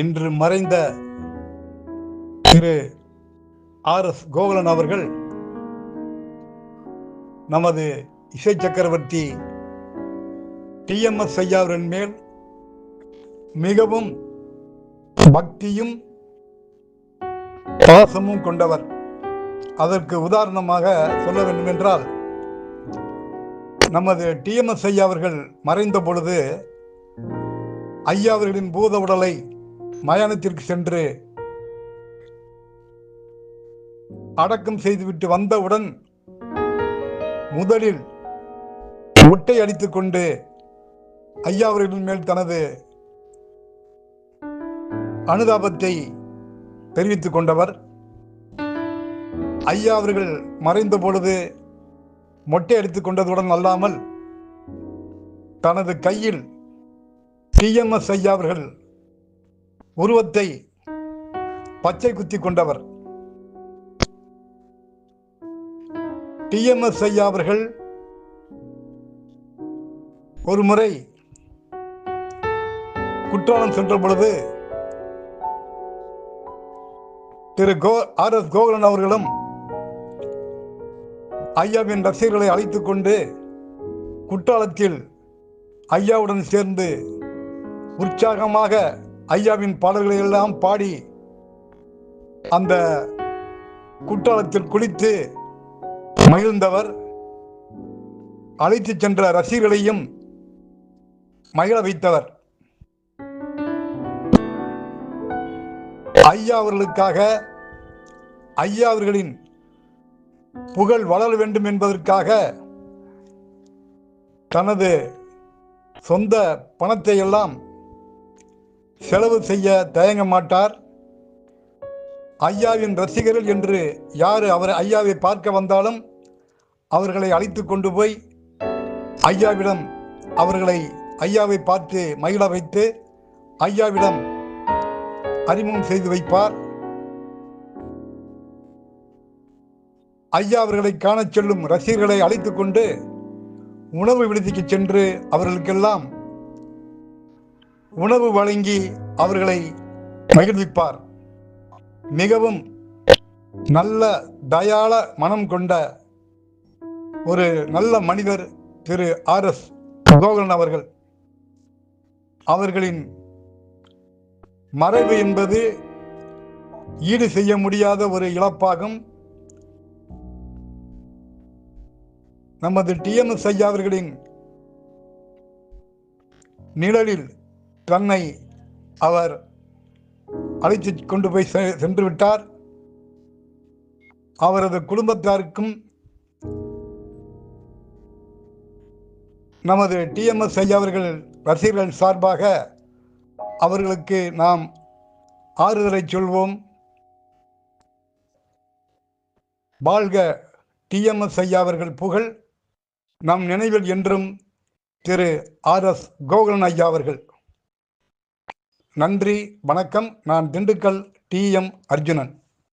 இன்று மறைந்த திரு R S Gokulan அவர்கள் நமது இசை சக்கரவர்த்தி டிஎம்எஸ் ஐயாவின் மேல் மிகவும் பக்தியும் பாசமும் கொண்டவர். அதற்கு உதாரணமாக சொல்ல வேண்டுமென்றால் நமது டிஎம்எஸ் ஐயா அவர்கள் மறைந்த பொழுது ஐயா அவர்களின் பூத உடலை மயானத்திற்கு சென்று அடக்கம் செய்துவிட்டு வந்தவுடன் முதலில் முட்டை அடித்துக் கொண்டு ஐயா அவர்களின் மேல் தனது அனுதாபத்தை தெரிவித்துக் கொண்டவர். ஐயா அவர்கள் மறைந்த பொழுது மொட்டை அடித்துக் கொண்டதுடன் அல்லாமல் தனது கையில் டிஎம்எஸ் ஐயா அவர்கள் உருவத்தை பச்சை குத்தி கொண்டவர். டிஎம்எஸ் ஐயா அவர்கள் ஒரு முறை குற்றாலம் சென்ற பொழுது திரு கோ ஆர் எஸ் கோகுலன் அவர்களும் ஐயாவின் ரசிகர்களை அழைத்து கொண்டு குற்றாலத்தில் ஐயாவுடன் சேர்ந்து உற்சாகமாக ஐயாவின் பாடல்களை எல்லாம் பாடி அந்த குற்றாலத்தில் குளித்து மகிழ்ந்தவர் அழைத்து சென்ற ரசிகர்களையும் மகிழ வைத்தவர். ஐயா அவர்களுக்காக ஐயா அவர்களின் புகழ் வளர வேண்டும் என்பதற்காக தனது சொந்த பணத்தை எல்லாம் செலவு செய்ய தயங்க மாட்டார். ஐயாவின் ரசிகர்கள் என்று யார் அவர் ஐயாவை பார்க்க வந்தாலும் அவர்களை அழைத்து கொண்டு போய் ஐயாவிடம் அவர்களை ஐயாவை பார்த்து மகிழ வைத்து ஐயாவிடம் அறிமுகம் செய்து வைப்பார். ஐயா அவர்களை காணச் செல்லும் ரசிகர்களை அழைத்து கொண்டு உணவு விடுதிக்கு சென்று அவர்களுக்கெல்லாம் உணவு வழங்கி அவர்களை மகிழ்விப்பார். மிகவும் நல்ல தயாள மனம் கொண்ட ஒரு நல்ல மனிதர் திரு ஆர் எஸ் கோகுலன் அவர்கள். அவர்களின் மறைவு என்பது ஈடு செய்ய முடியாத ஒரு இழப்பாகும். நமது டிஎம்எஸ் ஐயா அவர்களின் நிழலில் தன்னை அவர் அழைத்து கொண்டு போய் செ- சென்று விட்டார். அவரது குடும்பத்தாருக்கும் நமது டிஎம்எஸ் ஐயா அவர்கள் ரசிகர்கள் சார்பாக அவர்களுக்கு நாம் ஆறுதலை சொல்வோம். வாழ்க டிஎம்எஸ் ஐயா அவர்கள் புகழ். நம் நினைவில் என்றும் திரு ஆர் எஸ் கோகுலன் ஐயா அவர்கள். நன்றி வணக்கம். நான் திண்டுக்கல் டி எம் அர்ஜுனன்.